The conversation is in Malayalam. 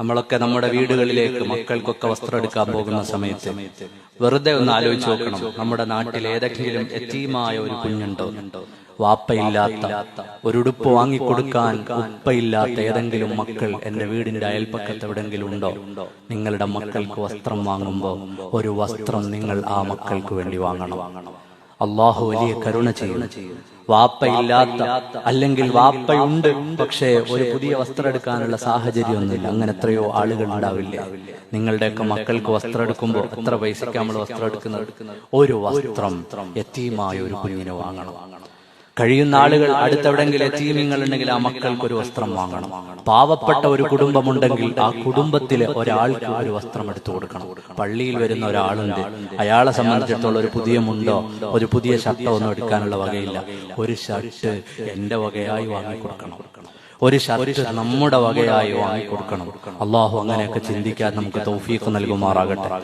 നമ്മളൊക്കെ നമ്മുടെ വീടുകളിലേക്ക് മക്കൾക്കൊക്കെ വസ്ത്രം എടുക്കാൻ പോകുന്ന സമയത്ത് വെറുതെ ഒന്ന് ആലോചിച്ച് നോക്കണം. നമ്മുടെ നാട്ടിൽ ഏതെങ്കിലും എത്തീമായ ഒരു കുഞ്ഞുണ്ടോ? വാപ്പയില്ലാത്ത ഒരു ഉടുപ്പ് വാങ്ങിക്കൊടുക്കാൻ ഉപ്പയില്ലാത്ത ഏതെങ്കിലും മക്കൾ എന്റെ വീടിന്റെ അയൽപ്പക്കത്ത് എവിടെങ്കിലും ഉണ്ടോ? നിങ്ങളുടെ മക്കൾക്ക് വസ്ത്രം വാങ്ങുമ്പോൾ ഒരു വസ്ത്രം നിങ്ങൾ ആ മക്കൾക്ക് വേണ്ടി വാങ്ങണം. അള്ളാഹു വലിയ കരുണ ചെയ്യുന്നു. വാപ്പയില്ലാത്ത അല്ലെങ്കിൽ വാപ്പയുണ്ട് പക്ഷേ ഒരു പുതിയ വസ്ത്രം എടുക്കാനുള്ള സാഹചര്യമൊന്നുമില്ല. അങ്ങനെ എത്രയോ ആളുകൾ ഉണ്ടാവില്ല? നിങ്ങളുടെയൊക്കെ മക്കൾക്ക് വസ്ത്രം എടുക്കുമ്പോൾ എത്ര പൈസയ്ക്ക് നമ്മൾ വസ്ത്രം എടുക്കുന്നത്? ഒരു വസ്ത്രം എത്തിയുമായ ഒരു കുഞ്ഞിന് വാങ്ങണം. കഴിയുന്ന ആളുകൾ അടുത്തെവിടെങ്കിലും എത്തിയങ്ങൾ ഉണ്ടെങ്കിൽ ആ മക്കൾക്ക് ഒരു വസ്ത്രം വാങ്ങണം. പാവപ്പെട്ട ഒരു കുടുംബമുണ്ടെങ്കിൽ ആ കുടുംബത്തിലെ ഒരാൾക്ക് ഒരു വസ്ത്രം എടുത്തു കൊടുക്കണം. പള്ളിയിൽ വരുന്ന ഒരാളുണ്ട്. അയാളെ സംബന്ധിച്ചിടത്തോളം ഒരു പുതിയ മുണ്ടോ ഒരു പുതിയ ഷർട്ടോ ഒന്നും എടുക്കാനുള്ള വകയില്ല. ഒരു ഷർട്ട് എന്റെ വകയായി വാങ്ങിക്കൊടുക്കണം. ഒരു ഷർട്ട് നമ്മുടെ വകയായി വാങ്ങിക്കൊടുക്കണം. അള്ളാഹു അങ്ങനെയൊക്കെ ചിന്തിക്കാൻ നമുക്ക് തൗഫീഖ് നൽകുമാറാകട്ടെ.